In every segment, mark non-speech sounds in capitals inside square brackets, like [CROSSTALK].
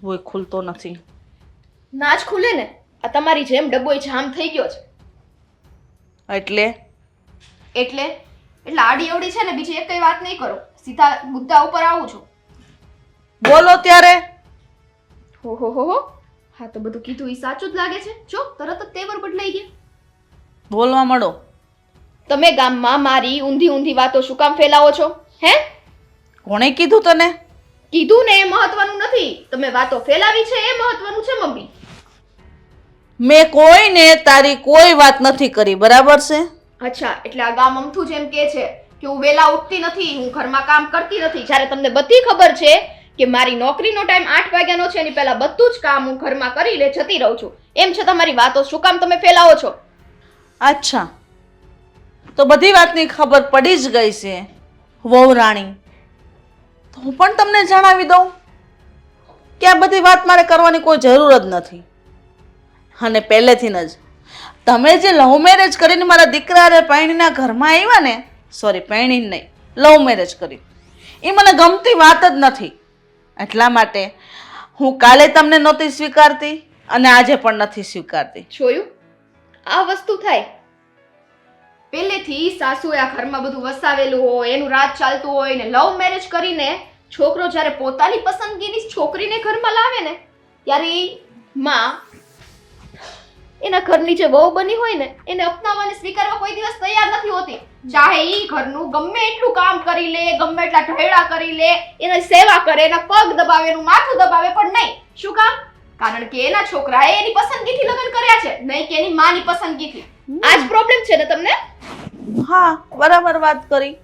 ડબ્બો ખુલતો નથી. ના જ ખુલે ને? આ તમારી જેમ ડબ્બોય જામ થઈ ગયો છે. એટલે? એટલે? એટલે આડી અવડી છે ને બીજી એક કઈ વાત નહીં કરો. સીધા મુદ્દા ઉપર આવું છું. બોલો ત્યારે. હો હો હો હો. હા તો બધું કીધું એ સાચું જ લાગે છે. જો તરત જ તેવર બદલાઈ ગયા. બોલવા મળો. તમે ગામમાં મારી ઊંધી ઊંધી વાતો શું કામ ફેલાવો છો? હે? કોણે કીધું તને? કીધું ને એ મહત્વનું નથી. તમે વાતો ફેલાવી છે એ મહત્વનું છે મમ્મી. મેં કોઈને તારી કોઈ વાત નથી કરી બરાબર છે? અચ્છા એટલે આ ગામ અમથું જેમ કે છે કે હું વેલા ઉઠતી નથી હું ઘરમાં કામ કરતી નથી. જ્યારે તમને બધી ખબર છે કે મારી નોકરીનો ટાઈમ આઠ વાગ્યાનો છે એની પહેલા બધું જ કામ હું ઘરમાં કરી લે જતી રહું છું. એમ છતાં મારી વાતો શું કામ તમે ફેલાવો છો? અચ્છા. તો બધી વાતની ખબર પડી જ ગઈ છે વહુ રાણી તો હું પણ તમને જણાવી દઉં કે આ બધી વાત મારે કરવાની કોઈ જરૂર જ નથી. અને પહેલેથી જ તમે જે લવ મેરેજ કરીને મારા દીકરા પૈણીના ઘરમાં આવ્યા ને સોરી પૈણી નહીં, લવ મેરેજ કરી. એ મને ગમતી વાત જ નથી. એટલા માટે હું કાલે તમને નહોતી સ્વીકારતી અને આજે પણ નથી સ્વીકારતી. જોયું? આ વસ્તુ થાય. પહેલેથી સાસુએ આ ઘરમાં બધું વસાવેલું હોય, એનું રાજ ચાલતું હોય ને લવ મેરેજ કરીને છોકરો જ્યારે પોતાની પસંદગીની છોકરીને ઘરમાં લાવે ને, ત્યારે ઈ માં એના ઘરની જે વહુ બની હોય ને, એને અપનાવવાને, સ્વીકારવા કોઈ દિવસ તૈયાર નથી હોતી. ચાહે એ ઘરનું ગમે એટલું કામ કરી લે, ગમે એટલા ઢળેડા કરી લે, એને સેવા કરે, એના પગ દબાવે, એનું માથું દબાવે, પણ નહીં. શું કામ? કારણ કે એના છોકરાએ એની પસંદગીથી લગ્ન કર્યા છે, નહીં કે એની માની પસંદગીથી. આ જ પ્રોબ્લેમ છે ને તમને? હા, બરાબર વાત કરી.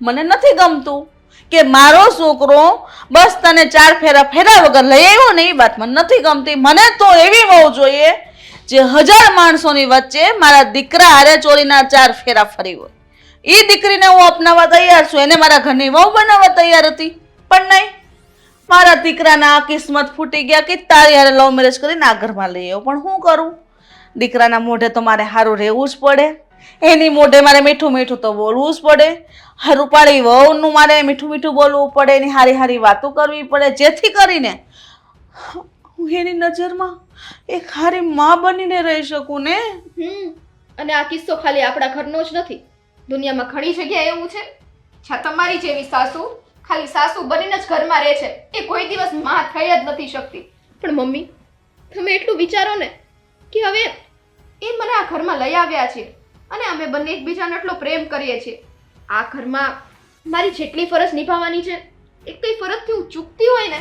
મને નથી ગમતું કે મારો છોકરો બસ તને ચાર ફેરા ફેરા વગર લઈ આવ્યો ને એ વાત મને નથી ગમતી. મને તો એવી વહુ જોઈએ જે હજાર માણસોની વચ્ચે મારા દીકરા હારે ચોરીના ચાર ફેરા ફરી હોય. એ દીકરીને હું અપનાવવા તૈયાર છું. એને મારા ઘરની વહુ બનાવવા તૈયાર હતી. પણ નહીં. મારા દીકરાના કિસ્મત ફૂટી ગયા કે તારી હારે લવ મેરેજ કરીને આ ઘરમાં લઈ આવ્યો પણ શું કરું? દીકરાના મોઢે તો મારે સારું રહેવું જ પડે. એની મોઢે મારે મીઠું મીઠું તો બોલવું જ પડે. રૂપાળી વહુનું મારે મીઠું મીઠું બોલવું પડે. એની હારી હારી વાતો કરવી પડે. જેથી કરીને હું એની નજરમાં એક હારી માં બનીને રહી શકું ને? હમ. અને આ કિસ્સો ખાલી આપણા ઘરનો જ નથી. દુનિયામાં ઘણી જગ્યાએ એવું છે. છા તમારી જેવી સાસુ ખાલી સાસુ બનીને જ ઘરમાં રહે છે. એ કોઈ દિવસમાં થઈ જ નથી શકતી. પણ મમ્મી તમે એટલું વિચારો ને કે હવે એ મને આ ઘરમાં લઈ આવ્યા છે અને અમે બંને એકબીજાને એટલો પ્રેમ કરીએ છીએ. આ ઘરમાં મારી જેટલી ફરજ નિભાવવાની છે એક કઈ ફરજથી હું ચૂકતી હોય ને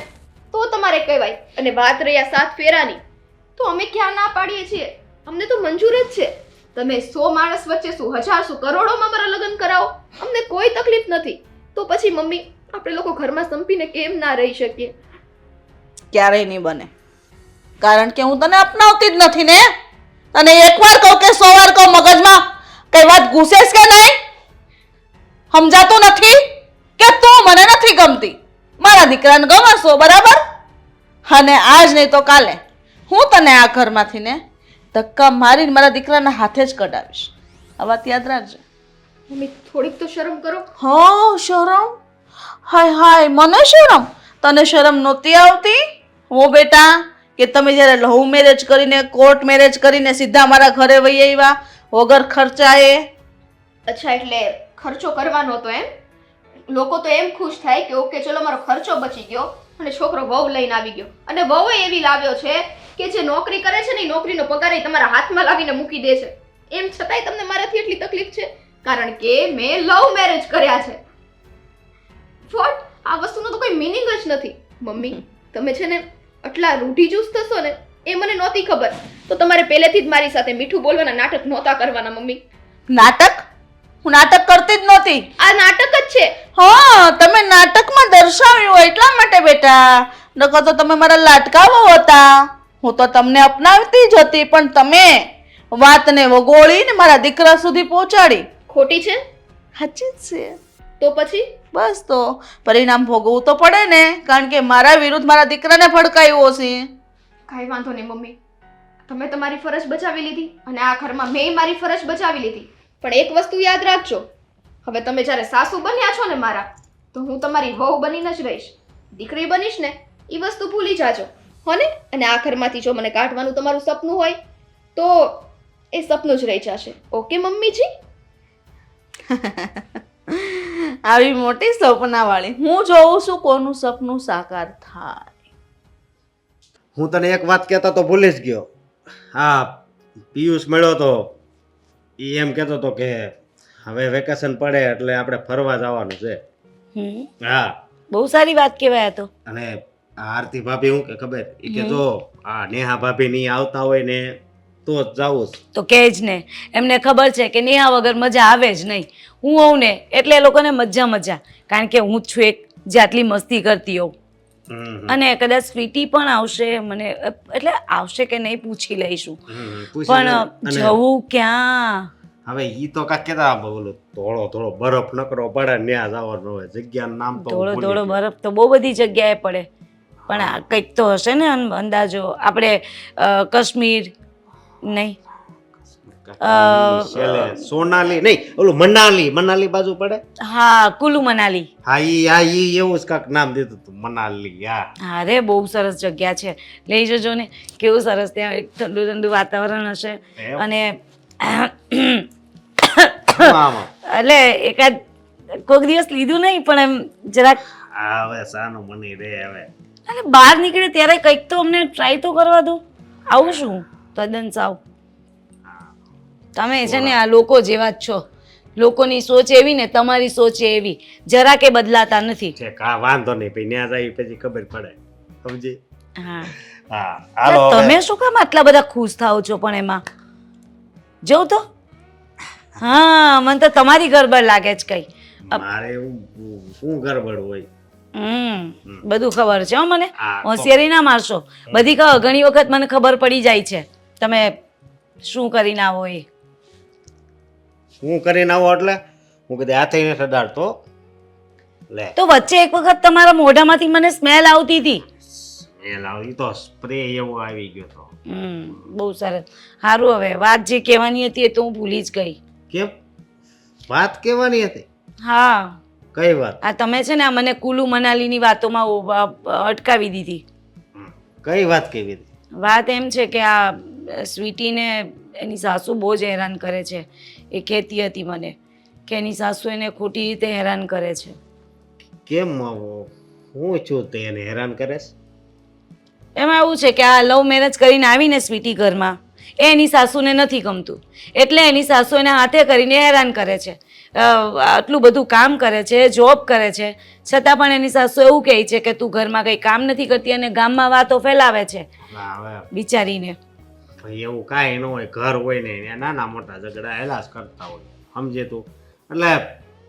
તો તમારે કહેવાય. અને વાત રહી આ સાત ફેરાની તો અમે ક્યાં ના પાડીએ છીએ? અમને તો મંજૂર જ છે. તમે સો માણસ વચ્ચે શું હજાર શું કરોડોમાં મારા લગ્ન કરાવો. અમને કોઈ તકલીફ નથી. તો પછી મમ્મી આપણે લોકો ઘરમાં સંપીને કેમ ના રહી શકીએ? ક્યારેય નહીં બને. કારણ કે હું તને અપનાવતી જ નથી ને. અને એકવાર કહું કે સો વાર કહું મગજમાં કઈ વાત ઘૂસે કે નહીં? સમજાતું નથી? કે તું મને નથી ગમતી? મારા દીકરાને ગમશો બરાબર? અને આજ નહીં તો કાલે હું તને આ ઘરમાંથી ને ધક્કા મારીને મારા દીકરાના હાથે જ કઢાવીશ. આ વાત યાદ રાખજે. મમ્મી થોડીક તો શરમ કરો. હા શરમ? હાય હાય, મને શરમ? તને શરમ નહોતી આવતી? હો બેટા, કે તમે જ્યારે લવ મેરેજ કરીને કોર્ટ મેરેજ કરીને સીધા મારા ઘરે વહી આવ્યા? વગર ખર્ચાએ? અચ્છા, એટલે ખર્ચો કરવાનો હતો એમ? લોકો તો એમ ખુશ થાય કે, ઓકે, ચલો, મારો ખર્ચો બચી ગયો અને છોકરો વહુ લઈને આવી ગયો. અને વહુ એવી લાવ્યો છે કે જે નોકરી કરે છે ને, એ નોકરીનો પગાર એ તમારા હાથમાં લાવીને મૂકી દે છે. એમ છતાંય તમને મારાથી એટલી તકલીફ છે? કારણ કે મેં લવ મેરેજ કર્યા છે. વોટ આ વસ્તુનો તો કોઈ મિનિંગ જ નથી. મમ્મી તમે છે ને આટલા રૂઢિચુસ્ત થશો ને એ મને નહોતી ખબર. તો તમારે પહેલેથી જ મારી સાથે મીઠું બોલવાના નાટક નહોતા કરવાના મમ્મી. નાટક? હું નાટક કરતી જ નહોતી. આ નાટક જ છે. હા તમે નાટકમાં દર્શાવ્યું હોય એટલા માટે બેટા. નકર તો તમે મારા લાટકાવો હતા. હું તો તમને અપનાવતી જ હતી પણ તમે વાતને વગોળીને મારા દીકરા સુધી પહોંચાડી. ખોટી છે? સાચી જ છે. તો પછી? બસ તો પરિણામ ભોગવવું તો પડે ને કારણ કે મારા વિરુદ્ધ મારા દીકરાને ભડકાયો છે કાંઈ વાંધો નહીં મમ્મી. તમે તમારી ફરજ બચાવી લીધી અને આ ઘરમાં મેં મારી ફરજ બચાવી લીધી. પણ એક વસ્તુ યાદ રાખજો. હવે તમે જ્યારે સાસુ બન્યા છો ને મારા તો હું તમારી વહુ બનીને જ રહીશ. દીકરી બનીશ ને એ વસ્તુ ભૂલી જાજો. હોને? અને આ ઘરમાંથી જો મને કાઢવાનું તમારું સપનું હોય તો એ સપનું જ રહી જશે. ઓકે મમ્મીજી? [LAUGHS] આવી મોટી સપનાવાળી હું જોઉં છું કોનું સપનું સાકાર થાય. હું તને એક વાત કહેતો તો ભૂલી જ ગયો. હા પિયુષ મળ્યો તો એ એમ કહેતો તો કે હવે વેકેશન પડે એટલે આપણે ફરવા જવાનું છે. હા. બહુ સારી વાત કહેવાય તો. અને આરતી ભાભી હું કે ખબર? એ કે જો આ નેહા ભાભી ની આવતા હોય ને તો જાવું તો કે જ ને. એમને ખબર છે કે નેહા વગર મજા આવે જ નહીં. હું હોઉં ને એટલે એ લોકોને મજા મજા. કારણ કે હું જ છું એક જે આટલી મસ્તી કરતી હોઉં. અને કદાચ સ્વીટી પણ આવશે મને એટલે આવશે કે નહીં પૂછી લઈશું. પણ જવું ક્યાં? હવે ઈ તો કા કેતા બોલો ધોળો ધોળો બરફ નકરો પડે ન્યા જવાનું હોય. જગ્યા નામ તો ધોળો થોડો બરફ તો બહુ બધી જગ્યાએ પડે. પણ આ કંઈક તો હશે ને અંદાજો. આપણે કાશ્મીર નહીં. સોનાલી નહીં ઓલું મનાલી મનાલી બાજુ પડે? હા કુલુ મનાલી. હા ઈ હા ઈ એવું જ કાક નામ દીધું તું મનાલી હા. અરે બહુ સરસ જગ્યા છે. લઈ જજો ને કેવું સરસ ત્યાં એક ઠંડુ ઠંડુ વાતાવરણ હશે. અને એટલે એકાદ કોઈક દિવસ લીધું નહીં પણ એમ જરાક હવે સાનું મની રે હવે. અને બહાર નીકળે ત્યારે કંઈક તો અમને ટ્રાય તો કરવા દો. આવું શું? તદ્દન સાવ. તમે છે ને આ લોકો જેવા જ છો. લોકોની સોચ એવી ને તમારી સોચ એવી. જરા કે બદલાતા નથી. છે કા વાંધો નહીં પછી ન્યા જાય પછી ખબર પડે. સમજી? હા. હા. તમે શું કામ આટલા બધા ખુશ થાઓ છો પણ એમાં? જોઉં તો? હા મને તો તમારી ગરબડ લાગે છે કઈ. મારે એવું શું ગરબડ હોય? હમ બધું ખબર છે હો મને. હોશિયારી ના મારશો. બધી ઘણી વખત મને ખબર પડી જાય છે. તમે શું કરીને આવો એ? શું કરીને આવો એટલે? હું કદી હાથે નથી અડાડતો લે. તો વચ્ચે એક વખત તમારા મોઢામાંથી મને સ્મેલ આવતી હતી. સ્મેલ આવી તો સ્પ્રે એવો આવી ગયો તો. હમ બહુ સરસ. સારું હવે વાત જે કહેવાની હતી એ તો હું ભૂલી જ ગઈ. કેમ? વાત કહેવાની હતી? હા. કઈ વાત? આ તમે છે ને આ મને કુલુ મનાલીની વાતોમાં અટકાવી દીધી. કઈ વાત કેવી વાત એમ છે કે આ સ્વીટીને એની સાસુ બહુ જ હેરાન કરે છે. એ કહેતી હતી મને કે એની સાસુ એને ખોટી રીતે હેરાન કરે છે. કેમ આવો? હું છું તે એને હેરાન કરે છે? એમાં એવું છે કે આ લવ મેરેજ કરીને આવીને સ્વીટી ઘરમાં. એ એની સાસુને નથી ગમતું. એટલે એની સાસુ એને હાથે કરીને હેરાન કરે છે. આટલું બધું કામ કરે છે જોબ કરે છે. છતાં પણ એની સાસુ એવું કહે છે કે તું ઘરમાં કંઈ કામ નથી કરતી અને ગામમાં વાતો ફેલાવે છે. બિચારીને. ભાઈ એવું કાંઈ ન હોય ઘર હોય ને એને નાના મોટા ઝઘડા હેલા જ કરતા હોય. સમજે તું? એટલે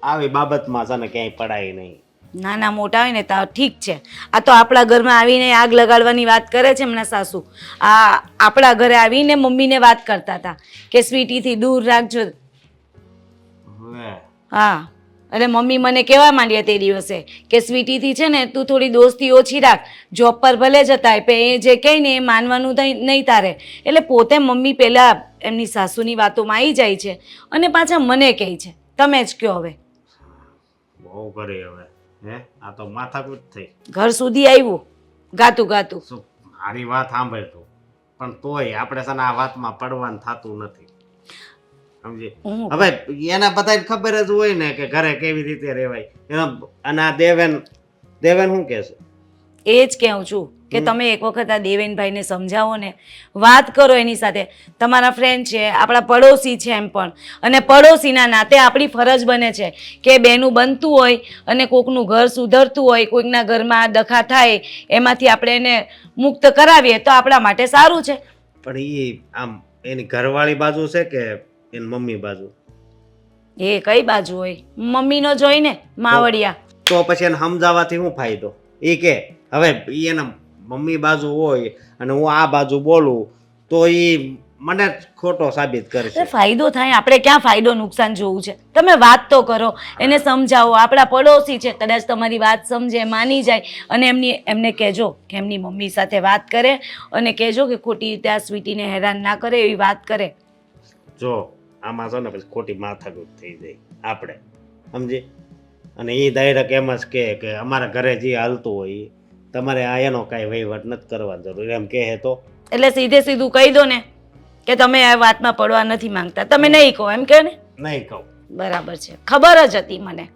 આવી બાબતમાં છે ને ક્યાંય પડાય નહીં. નાના મોટા હોય ને તો ઠીક છે. આ તો આપણા ઘરમાં આવીને આગ લગાડવાની વાત કરે છે એમના સાસુ. આ આપણા ઘરે આવીને મમ્મીને વાત કરતા હતા કે સ્વીટીથી દૂર રાખજો. હા. એટલે મમ્મી મને કહેવા માંડ્યા તે દિવસે કે સ્વીટીથી છે ને તું થોડી દોસ્તી ઓછી રાખ. જોબ પર ભલે જતા પણ એ જે કહે ને એ માનવાનું નહીં તારે. એટલે પોતે મમ્મી પહેલાં એમની સાસુની વાતોમાં આવી જાય છે અને પાછા મને કહે છે. તમે જ કહો હવે. બહુ કરી હવે હે? આ તો માથાકૂટ થઈ. ઘર સુધી આવ્યું ગાતું ગાતું. મારી વાત સાંભળ તું. પણ તોય આપણે છે આ વાતમાં પડવાનું થતું નથી. સમજી? હવે એના બધાને ખબર જ હોય ને કે ઘરે કેવી રીતે રહેવાય. અને આ દેવેન દેવેન શું કહેશે એ જ કહું છું કે તમે એક વખત આ દેવેનભાઈને સમજાવો ને વાત કરો એની સાથે. તમારા ફ્રેન્ડ છે આપણા પડોશી છે એમ પણ. અને પડોશીના નાતે આપણી ફરજ બને છે કે બેનું બનતું હોય અને કોકનું ઘર સુધરતું હોય કોઈકના ઘરમાં દખા થાય એમાંથી આપણે એને મુક્ત કરાવીએ તો આપણા માટે સારું છે. પણ એ આમ એની ઘરવાળી બાજુ છે કે એની મમ્મી બાજુ. એ કઈ બાજુ હોય? મમ્મીનો જોઈને માવડિયા. તો પછી એને સમજાવવાથી શું ફાયદો? એ કે હવે ઈ એના મમ્મી બાજુ હોય અને હું આ બાજુ બોલું તો એ મને ખોટો સાબિત કરે કરશે ફાયદો થાય આપણે ક્યાં ફાયદો નુકસાન જોવું છે? તમે વાત તો કરો એને સમજાવો. આપણા પડોશી છે કદાચ તમારી વાત સમજે માની જાય અને એમની એમને કહેજો કે એમની મમ્મી સાથે વાત કરે અને કહેજો કે ખોટી રીતે આ સ્વીટીને હેરાન ના કરે એવી વાત કરે. જો આમાં છે ને પછી ખોટી માથાકૂટ થઈ જાય આપણે. સમજી? અને એ ડાયરેક્ટ એમ જ કહે કે અમારા ઘરે જે હાલતું હોય તમારે આ એનો કાંઈ વહીવટ નથી કરવાનો જરૂર. એમ કહે તો. એટલે સીધે સીધું કહી દો ને કે તમે આ વાતમાં પડવા નથી માંગતા. તમે નહીં કહો એમ કે ને? નહીં કહું. બરાબર છે. ખબર જ હતી મને.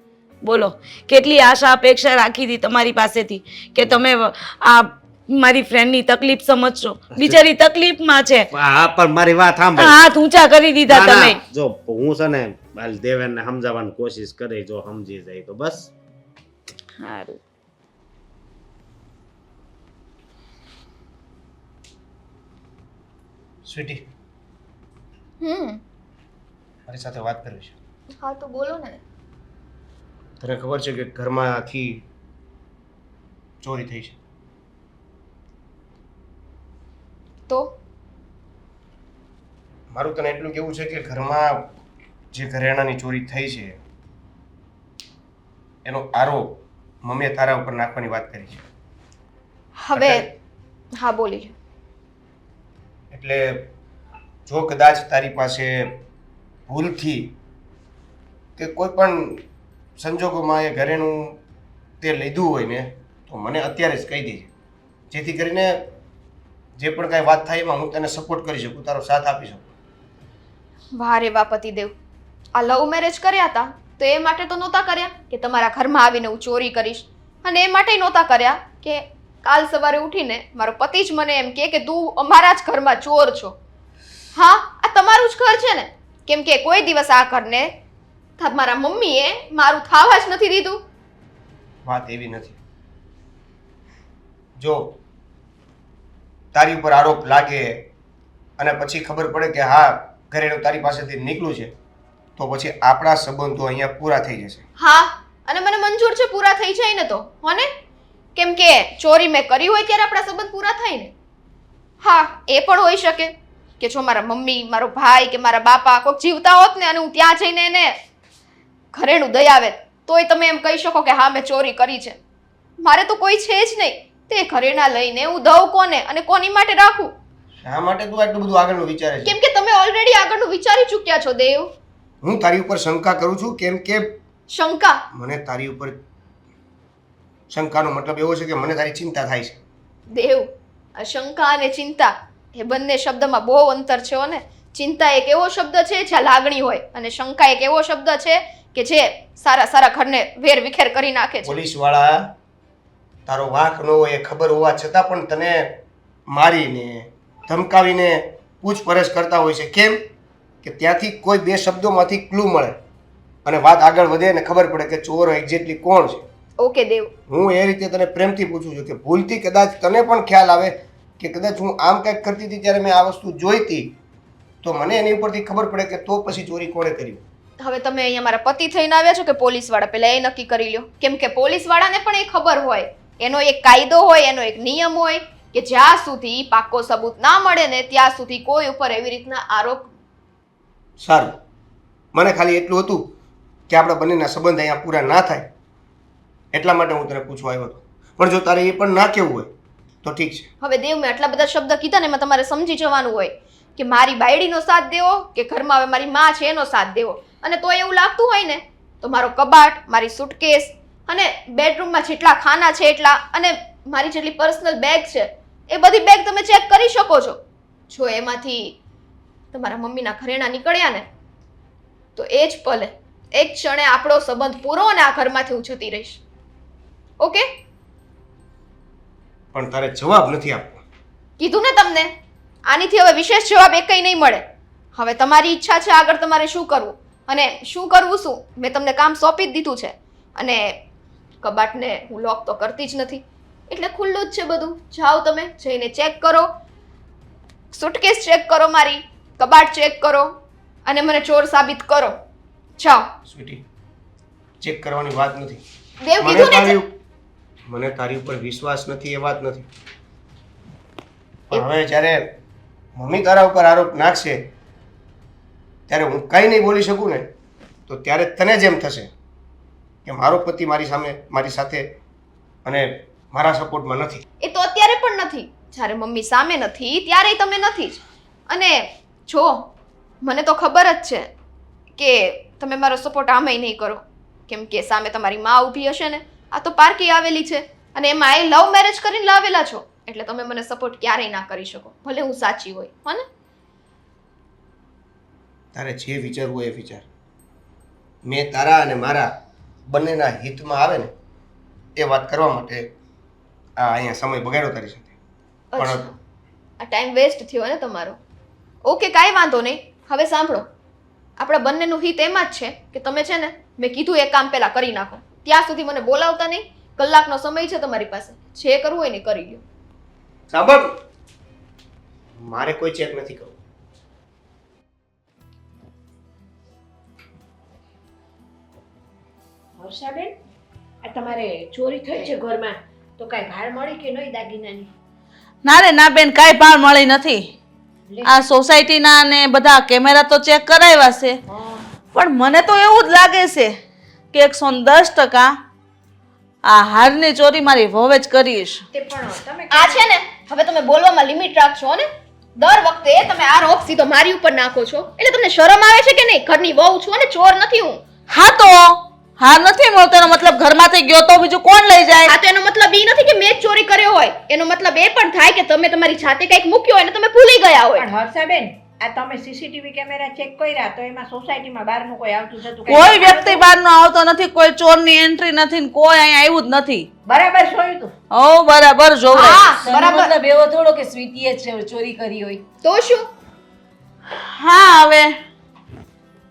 બોલો કેટલી આશા અપેક્ષા રાખી હતી તમારી પાસેથી કે તમે આ મારી ફ્રેન્ડની તકલીફ સમજશો. બિચારી તકલીફમાં છે. હા પણ મારી વાત સાંભળ. હાથ ઊંચા કરી દીધા ના, ના, તમે. જો હું છે ને હાલ દેવેનને સમજાવવાની કોશિશ કરી જો સમજી જાય તો બસ. સારું સ્વીટી. હમ. મારી સાથે વાત કરવી છે. હા તો બોલો ને. તને ખબર છે કે ઘરમાંથી ચોરી થઈ છે? તો? મારું તને એટલું કેવું છે કે ઘરમાં જે ઘરેણાની ચોરી થઈ છે એનો આરોપ મમ્મીએ તારા ઉપર નાખવાની વાત કરી છે. હવે હા બોલી. એટલે જો કદાચ તારી પાસે ભૂલથી કે કોઈ પણ સંજોગોમાં એ ઘરેણું તે લીધું હોય ને તો મને અત્યારે જ કહી દેજે. જેથી કરીને જે પણ કાંઈ વાત થાય એમાં હું તને સપોર્ટ કરી શકું તારો સાથ આપી શકું. વાહ રે વાહ પતિદેવ. આ લવ મેરેજ કર્યા હતા તો એ માટે તો નહોતા કર્યા કે તમારા ઘરમાં આવીને હું ચોરી કરીશ. અને એ માટે નહોતા કર્યા કે કાલ સવારે ઉઠીને મારો પતિ જ મને એમ કહે કે તું અમારા જ ઘરમાં ચોર છો. હા આ તમારું જ ઘર છે ને? કેમ કે કોઈ દિવસ આ ઘરને તમારા મમ્મીએ મારું થાવા જ નથી દીધું. વાત એવી નથી. જો તારી ઉપર આરોપ લાગે અને પછી ખબર પડે કે હા, ઘરેણું તારી પાસેથી નીકળ્યું છે, તો પછી આપણા સંબંધો અહીંયા પૂરા થઈ જશે. હા, અને મને મંજૂર છે પૂરા થઈ જાય ને તો, હોને? કેમ કે ચોરી મેં કરી હોય ત્યારે આપણા સંબંધ પૂરા થાય ને. હા, એ પણ હોઈ શકે કે જો મારા મમ્મી, મારો ભાઈ કે મારા બાપા કોઈક જીવતા હોત ને અને હું ત્યાં જઈને એને ઘરેણું દઈ આવે, તોય તમે એમ કહી શકો કે હા, મેં ચોરી કરી છે. મારે તો કોઈ છે જ નહીં. તે ઘરેણા લઈને હું દઉં કોને અને કોની માટે રાખું? શા માટે તું આટલું બધું આગળનું વિચારે છે? કેમ કે તમે ઓલરેડી આગળનું વિચારી ચૂક્યા છો દેવ. હું તારી ઉપર શંકા કરું છું કેમ કે શંકા? મને તારી ઉપર શંકાનો મતલબ એવો છે કે મને તારી ચિંતા થાય છે. દેવ આ શંકા અને ચિંતા એ બંને શબ્દમાં બહુ અંતર છે ને. ચિંતા એક એવો શબ્દ છે જ્યાં લાગણી હોય અને શંકા એક એવો શબ્દ છે કે જે સારા સારા ઘરને વેર વિખેર કરી નાખે છે. પોલીસવાળા તારો વાંક ન હોય એ ખબર હોવા છતાં પણ તને મારીને ધમકાવીને પૂછપરછ કરતા હોય છે. કેમ? કે ત્યાંથી કોઈ બે શબ્દોમાંથી ક્લુ મળે અને વાત આગળ વધે અને ખબર પડે કે ચોર એક્ઝેક્ટલી કોણ છે. ઓકે દેવ હું એ રીતે તને પ્રેમથી પૂછું છું કે ભૂલથી કદાચ તને પણ ખ્યાલ આવે કે કદાચ હું આમ કંઈક કરતી હતી ત્યારે મેં આ વસ્તુ જોઈતી તો મને એની ઉપરથી ખબર પડે કે તો પછી ચોરી કોણે કરી. હવે તમે અહીંયા મારા પતિ થઈને આવ્યા છો કે પોલીસવાળા પહેલા એ નક્કી કરી લ્યો. કેમ કે પોલીસ વાળાને પણ એ ખબર હોય. એનો એક કાયદો હોય એનો એક નિયમ હોય કે જ્યાં સુધી પાક્કો સબૂત ના મળે ને ત્યાં સુધી કોઈ ઉપર એવી રીતના આરોપ સારું. મને ખાલી એટલું હતું કે આપણા બંનેના સંબંધ અહીંયા પૂરા ના થાય. એટલા માટે હું તને પૂછવા આવ્યો હતો. પણ જો તારે એ પણ ના કહેવું હોય તો ઠીક છે. હવે દેવ મેં આટલા બધા શબ્દ કીધા ને એમાં તમારે સમજી જવાનું હોય કે મારી બાયડીનો સાથ દેવો કે ઘરમાં હવે મારી માં છે એનો સાથ દેવો. અને તો એવું લાગતું હોય ને તો મારો કબાટ મારી સુટકેસ અને બેડરૂમમાં જેટલા ખાના છે એટલા અને મારી જેટલી પર્સનલ બેગ છે એ બધી બેગ તમે ચેક કરી શકો છો. જો એમાંથી તમારા મમ્મીના ઘરેણા નીકળ્યા ને તો એ જ પલે. એક ક્ષણે આપણો સંબંધ પૂરો અને આ ઘરમાંથી હું જતી રહીશ. ઓકે પણ તારે જવાબ નથી આપવો. કીધું ને તમને? આનીથી હવે વિશેષ જવાબ એક કંઈ નહીં મળે. હવે તમારી ઈચ્છા છે આગળ તમારે શું કરવું? અને શું કરવું શું? મેં તમને કામ સોંપી જ દીધું છે. અને કબાટને હું લોક તો કરતી જ નથી. એટલે ખુલ્લું જ છે બધું. જાઓ તમે જઈને ચેક કરો. સુટકેસ ચેક કરો મારી કબાટ ચેક કરો અને મને ચોર સાબિત કરો. જાઓ. સ્વીટી ચેક કરવાની વાત નથી. દેવ કીધું ને મને તારી ઉપર વિશ્વાસ નથી એ વાત નથી. પણ હવે જ્યારે મમ્મી તારા ઉપર આરોપ નાખશે ત્યારે હું કંઈ નહીં બોલી શકું ને તો ત્યારે તને જ એમ થશે. કે મારો પતિ મારી સામે મારી સાથે અને મારા સપોર્ટમાં નથી. એ તો અત્યારે પણ નથી. જ્યારે મમ્મી સામે નથી ત્યારે તમે નથી જ. અને જો મને તો ખબર જ છે કે તમે મારો સપોર્ટ આમાંય નહીં કરો. કેમ કે સામે તમારી માં ઊભી હશે ને આ તો પાર્કી આવેલી છે. અને એમાં એ લવ મેરેજ કરીને લાવેલા છો. એટલે તમે મને સપોર્ટ ક્યારેય ના કરી શકો. ભલે હું સાચી હોય. હોને? તારે જે વિચારવું એ વિચાર. મેં તારા અને મારા બંનેના હિતમાં આવે ને એ વાત કરવા માટે આ અહીંયા સમય બગાડ્યો તારી સાથે. અચ્છા. પણ આ ટાઈમ વેસ્ટ થયો ને તમારો. ઓકે કાંઈ વાંધો નહીં. હવે સાંભળો. આપણા બંનેનું હિત એમાં જ છે કે તમે છે ને મેં કીધું એ કામ પહેલાં કરી નાખો. ત્યાં સુધી મને બોલાવતા નહીં. કલાકનો સમય છે તમારી પાસે. જે કરવું હોય ને એ કરી લ્યો. સાંભળ. મારે કોઈ ચેક નથી કરવું. હર્ષાબેન આ તમારે ચોરી થઈ છે ઘરમાં? તો કાંઈ ભાર મળી કે નહીં દાગીનાની? ના રે ના બેન કાંઈ ભાર મળી નથી. આ સોસાયટીના ને બધા કેમેરા તો ચેક કરાવ્યા છે. પણ મને તો એવું જ લાગે છે કે એકસો દસ ટકા આ હારની ચોરી મારી વહુ જ કરીશ તે પણ તમે આ છે ને હવે તમે બોલવામાં લિમિટ રાખશો ને? દર વખતે તમે આ આરોપ સીધો મારી ઉપર નાખો છો. એટલે તમને શરમ આવે છે કે નહીં? ઘરની વહુ છું અને ચોર નથી હું. હા તો? હાર નથી મળતો એનો મતલબ ઘરમાંથી ગયો તો બીજું કોણ લઈ જાય? હા તો એનો મતલબ એ નથી કે મેં જ ચોરી કર્યો હોય. એનો મતલબ એ પણ થાય કે તમે તમારી જાતે કંઈક મૂક્યો હોય અને તમે ભૂલી ગયા હોય. પણ હર્ષાબેન આ તમે સીસીટીવી કેમેરા ચેક કર્યા તો એમાં સોસાયટીમાં બહારનું કોઈ આવતું જતું કાંઈ કોઈ વ્યક્તિ બહારનો આવતો નથી કોઈ ચોરની એન્ટ્રી નથી ને કોઈ અહીંયા આવ્યું જ નથી. બરાબર જોયું તું? ઓ બરાબર જોવે બરાબર. મતલબ એવો થોડો કે સ્વીટીએ જ ચોરી કરી હોય? તો શું? હા હવે.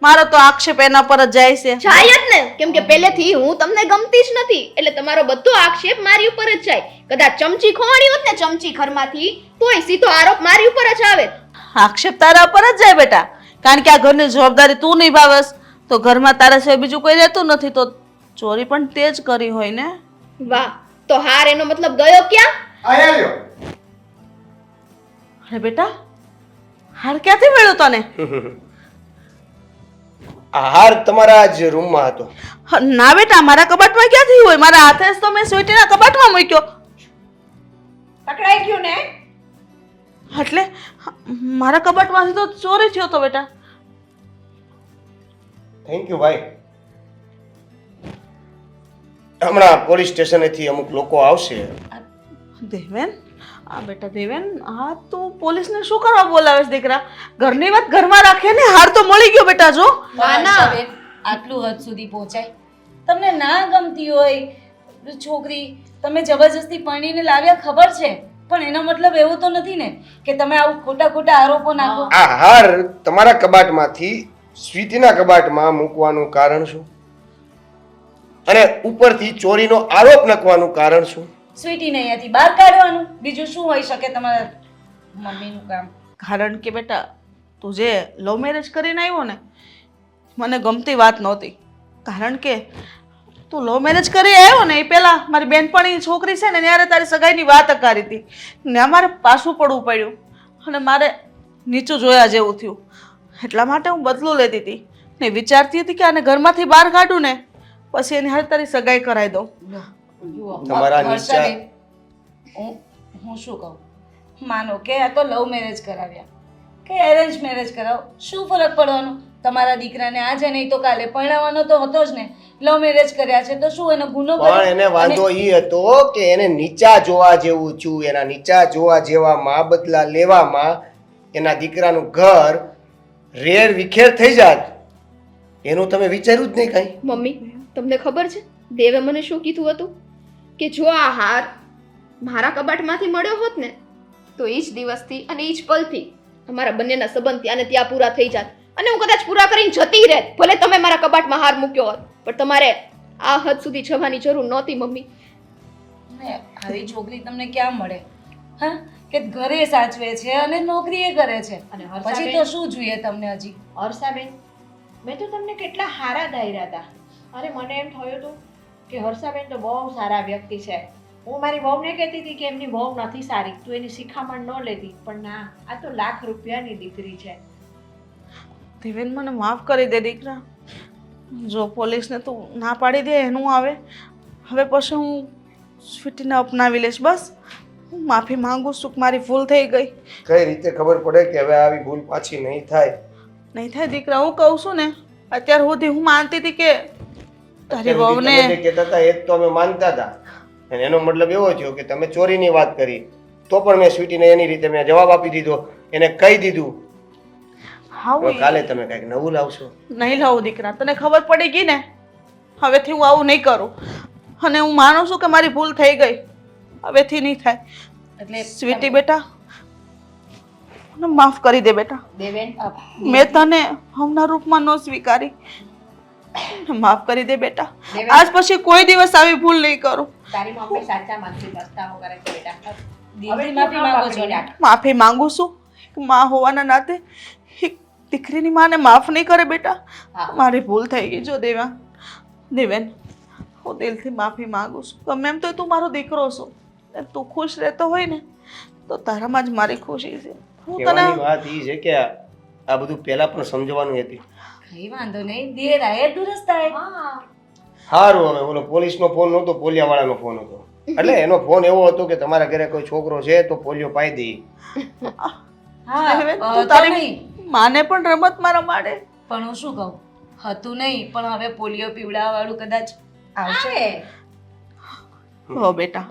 મારો તો આક્ષેપ એના પર જ જાય છે. જાય જ ને. કેમ કે પહેલેથી હું તમને ગમતી જ નથી. એટલે તમારો બધો આક્ષેપ મારી ઉપર જ જાય. કદાચ ચમચી ખોવાણી હોત ને ચમચી ઘરમાંથી તોય સીધો આરોપ મારી ઉપર જ આવે. આક્ષેપ તારા પર જ જાય બેટા. કારણ કે આ ઘરની જવાબદારી તું નિભાવસ. તો ઘરમાં તારા સિવાય બીજું કોઈ રહેતું નથી. તો ચોરી પણ તે જ કરી હોય ને? વાહ. તો હાર એનો મતલબ ગયો ક્યાં? આયા લ્યો અરે બેટા હાર ક્યાંથી મળ્યો તને? [LAUGHS] આ હાર તમારા જ રૂમમાં હતો. ના બેટા મારા કબાટમાં ક્યાંથી હોય? મારા હાથે જ તો મેં સ્વેટરના કબાટમાં મૂક્યો. પકડાઈ ગયું ને? એટલે હ, મારા કબાટમાંથી તો ચોરી થયો તો બેટા. થેન્ક યુ ભાઈ હમણાં પોલીસ સ્ટેશનેથી અમુક લોકો આવશે. દેવેન? આ બેટા દેવેન આ તું પોલીસને શું કરવા બોલાવે છે દીકરા? ઘરની વાત ઘરમાં રાખે ને હાર તો મળી ગયો બેટા જો. ના, ના. આટલું હદ સુધી પહોંચાય. તમને ના ગમતી હોય છોકરી તમે જબરજસ્તી પરણીને લાવ્યા ખબર છે? પણ એનો મતલબ એવો તો નથી ને કે તમે આવું ખોટા ખોટા આરોપો નાખો. આ હાર તમારા કબાટમાંથી સ્વીટીના કબાટમાં મૂકવાનું કારણ શું? અને ઉપરથી ચોરીનો આરોપ નાખવાનું કારણ શું? સ્વીટીને અહીંયાથી બહાર કાઢવાનું. બીજું શું હોઈ શકે તમારા મમ્મીનું કામ? કારણ કે બેટા તું જે લવ મેરેજ કરીને આવ્યો ને મને ગમતી વાત નહોતી. કારણ કે તું લવ મેરેજ કરી આવ્યો ને એ પહેલાં મારી બેનપણી છોકરી છે ને ત્યારે તારી સગાઈની વાત કરી હતી. ને અમારે પાછું પડવું પડ્યું. અને મારે નીચું જોયા જેવું થયું. એટલા માટે હું બદલું લેતી હતી. ને વિચારતી હતી કે આને ઘરમાંથી બહાર કાઢું ને પછી એની હારે તારી સગાઈ કરાવી દઉં. જુઓ, તમારા નિશ્ચય હું હું શું કહું? માનો કે આ તો લવ મેરેજ કરાવ્યા. કે એરેન્જ મેરેજ કરાવો. શું ફરક પડવાનો? તમારા દીકરાને આજે નહીં તો કાલે પરણાવવાનો તો હતો જ ને. લવ મેરેજ કર્યા છે તો શું એનો ગુનો પણ એને વાંધો ઈ હતો કે એને નીચા જોવા જેવું છું એના નીચા જોવા જેવામાં બદલા લેવામાં એના દીકરાનું ઘર રેર વિખેર થઈ જાત. એનું તમે વિચાર્યું જ નહીં કાંઈ? મમ્મી તમને ખબર છે? દેવે મને શું કીધું હતું? કે જો આ હાર મારા કબાટમાંથી મળ્યો હોત ને તો એ જ દિવસથી અને એ જ પલથી અમારા બંનેના સંબંધ ત્યાં ને ત્યાં પૂરા થઈ જાત. અને હું કદાચ પૂરા કરીને જતી રહેત ભલે તમે મારા કબાટમાં હાર મૂક્યો હોત પણ તમારે આ હદ સુધી જવાની જરૂર નહોતી મમ્મી. આવી છોકરી તમને ક્યાં મળે? હા? કે ઘરે સાચવે છે અને નોકરી એ કરે છે. અને પછી તો શું જોઈએ તમને હજી? હર્ષાબેન મેં તો તમને કેટલા હારા દાયરા હતા. અરે મને એમ થયું હતું કે હર્ષાબેન તો બહુ સારા વ્યક્તિ છે. હું મારી વહુને કહેતી હતી કે એમની વહુ નથી સારી તું એની શિખામણ ન લેતી પણ ના આ તો લાખ રૂપિયાની દીકરી છે. દેવેન મને માફ કરી દે દીકરા. જો પોલીસને તું ના પાડી દે એનું આવે. હવે પછી હું સ્વીટીને અપનાવી લઈશ બસ. હું માફી માંગુ છું મારી ભૂલ થઈ ગઈ. કઈ રીતે ખબર પડે કે હવે આવી ભૂલ પાછી નહીં થાય? નહીં થાય દીકરા હું કહું છું ને અત્યાર સુધી હું માનતી હતી કે તારી વહુને. તમે જે કહેતા હતા એ તો અમે માનતા હતા. અને એનો મતલબ એવો થયો કે તમે ચોરીની વાત કરી તો પણ મેં સ્વીટીને એની રીતે મેં જવાબ આપી દીધો એને કહી દીધું. હવે કાલે તમે કંઈક નવું લાવશો. નહીં લાવું દીકરા તને ખબર પડી ગઈ ને? હવેથી હું આવું નહીં કરું. અને હું માનું છું કે મારી ભૂલ થઈ ગઈ. હવેથી નહીં થાય. એટલે સ્વીટી બેટા મને માફ કરી દે બેટા. દેવેન મેં તને હમણાં રૂપમાં ન સ્વીકારી. માફ કરી દે બેટા. આજ પછી કોઈ દિવસ આવી ભૂલ નહીં કરું. તારી મમ્મી સાચા મનથી પસ્તાવો કરે છે બેટા. દિલથી માફી માંગો છો ને? માફી માંગુ છું માં હોવાના નાતે એક દીકરીની માને માફ નહીં કરે બેટા. મારી ભૂલ થઈ ગઈ જો દેવા. દેવેન હું દિલથી માફી માંગુ છું. ગમે એમ તો તું મારો દીકરો છો. તું ખુશ રહેતો હોય ને તો તારામાં જ મારી ખુશી છે. હું તને વાત એ છે કે આ આ બધું પહેલા પણ સમજવાનું હતી. કઈ વાંધો નહીં. દેર આયે દુરસ્ત આયે સારું હવે ઓલો પોલીસનો ફોન નહોતો પોલિયાવાળાનો ફોન હતો. એટલે એનો ફોન એવો હતો કે તમારા ઘરે કોઈ છોકરો છે તો પોલિયો પાઈ દે. હા હવે તું તારી માને પણ રમત મારા રમાડે પણ હું શું કહું? હતું નહીં પણ હવે પોલિયો પીવડાવવા વાળું કદાચ આવશે. હો બેટા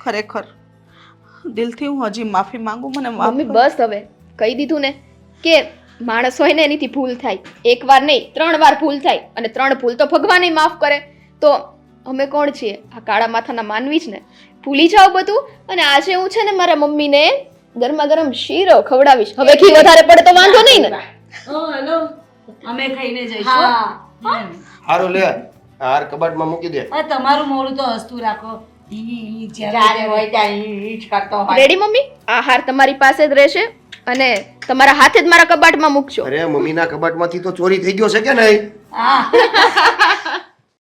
ખરેખર. દિલથી હું હજી માફી માંગુ મને માફ મમ્મી બસ હવે. કહી દીધું ને. કે માણસ હોય ને એનીથી ભૂલ થાય. એક વાર નહીં ત્રણ વાર ભૂલ થાય અને ત્રણ ભૂલ તો ભગવાને માફ કરે. તો અમે કોણ છીએ? આ કાળા માથાના માનવી જ ને. ભૂલી જાઓ બધું અને આજે હું છે ને મારા મમ્મીને ગરમા ગરમ શીરો ખવડાવીશ. હવે ઘી વધારે પડે તો વાંધો નહીં ને. હેલો અમે ખાઈને જઈશું. હા. લે. હાર કબાટમાં મૂકી દે. તમારું મોડું તો હસતું રાખો. Ready mummy? આ હાર તમારી પાસે જ રહેશે. અને તમારા હાથે જ મારા કબાટમાં મૂકજો. અરે મમ્મીના કબાટમાંથી તો ચોરી થઈ ગયો છે કે નહીં? હા.